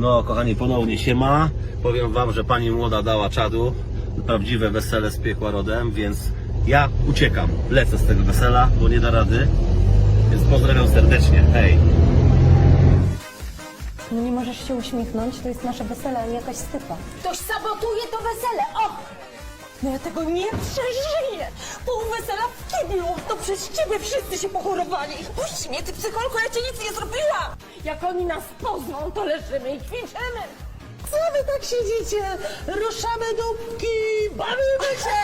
No, kochani, ponownie się ma. Powiem wam, że pani młoda dała czadu. Prawdziwe wesele z piekła rodem, więc ja uciekam. Lecę z tego wesela, bo nie da rady. Więc pozdrawiam serdecznie. Hej. No nie możesz się uśmiechnąć, to jest nasze wesele, a nie jakaś stypa. Ktoś sabotuje to wesele! O! No ja tego nie przeżyję! Pół wesela w kiblu! To przez ciebie wszyscy się pochorowali! Puść mnie, ty psycholko, ja ci nic nie zrobiłam! Jak oni nas pozną, to leżymy i ćwiczymy! Co wy tak siedzicie? Ruszamy dupki! Bawimy się!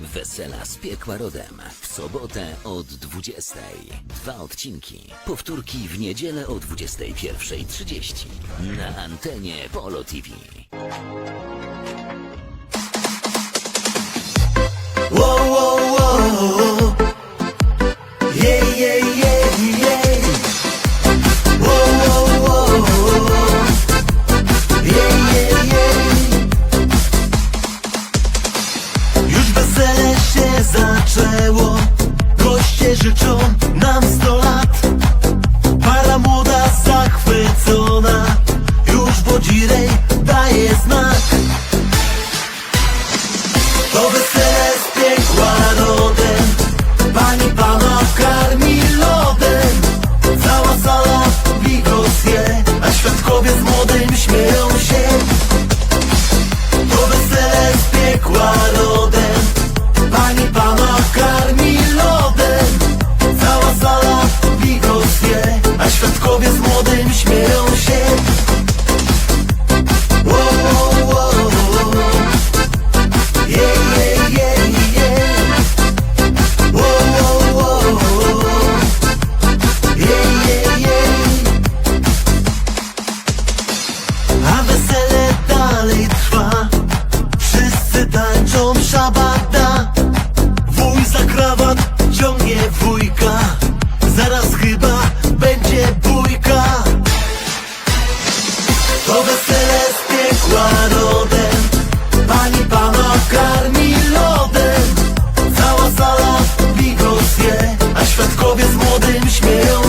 Wesela z piekła rodem. W sobotę od 20. Dwa odcinki. Powtórki w niedzielę o 21.30. Na antenie Polo TV. Whoa, Życzą nam sto lat. Para młoda zachwycona. Już Bodzirej daje znak. To wesele z piekła rodem Pani pana karmi lodem Cała sala bigos je A świadkowie z młodym śmieją szabata. Wuj za krawat ciągnie wujka. Zaraz chyba będzie bójka. To wesele z piekła rodem Pani pana karmi lodem Cała sala bigos je A świadkowie z młodym śmieją